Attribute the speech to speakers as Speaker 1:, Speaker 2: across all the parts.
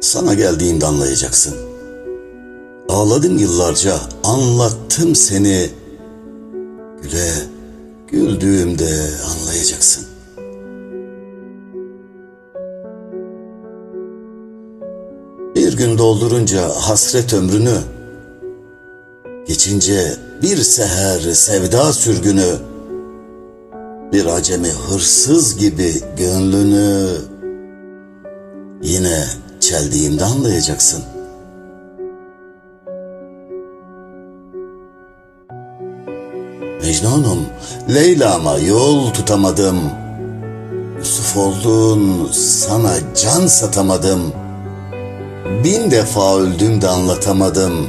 Speaker 1: Sana geldiğimde anlayacaksın. Ağladım yıllarca, anlattım seni. Güle, güldüğümde anlayacaksın. Gün doldurunca hasret ömrünü, geçince bir seher sevda sürgünü, bir acemi hırsız gibi gönlünü, Yine çeldiğimde anlayacaksın. Mecnunum, Leyla'ma yol tutamadım. Yusuf oldun, sana can satamadım. Bin defa öldüm de anlatamadım.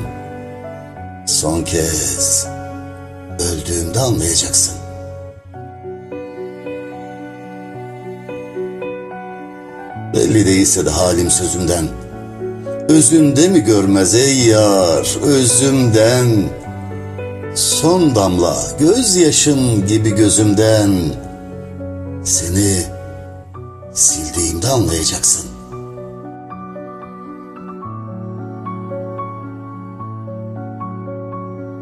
Speaker 1: Son kez öldüğümde anlayacaksın. Belli değilse de halim sözümden. Özümde mi görmez ey yar, özümden. Son damla gözyaşım gibi gözümden. Seni sildiğimde anlayacaksın.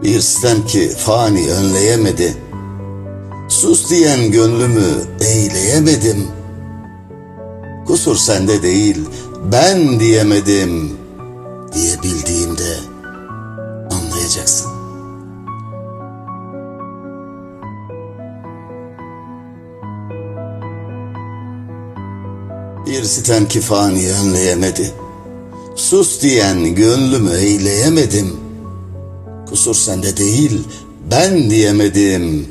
Speaker 1: Bir sitem ki fani önleyemedi. Sus diyen gönlümü eyleyemedim.'' Kusur sende değil, ben diyemedim diyebildiğimde anlayacaksın. Bir sitem ki fani önleyemedi. Sus diyen gönlümü eyleyemedim. Kusur sende değil, ben diyemedim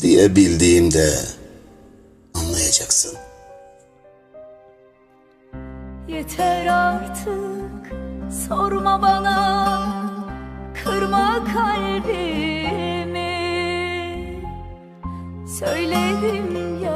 Speaker 1: diyebildiğimde anlayacaksın.
Speaker 2: Yeter artık sorma bana Kırma kalbimi Söyledim ya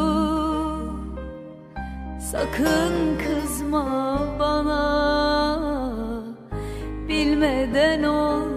Speaker 2: Sakın kızma bana. Bilmeden oldu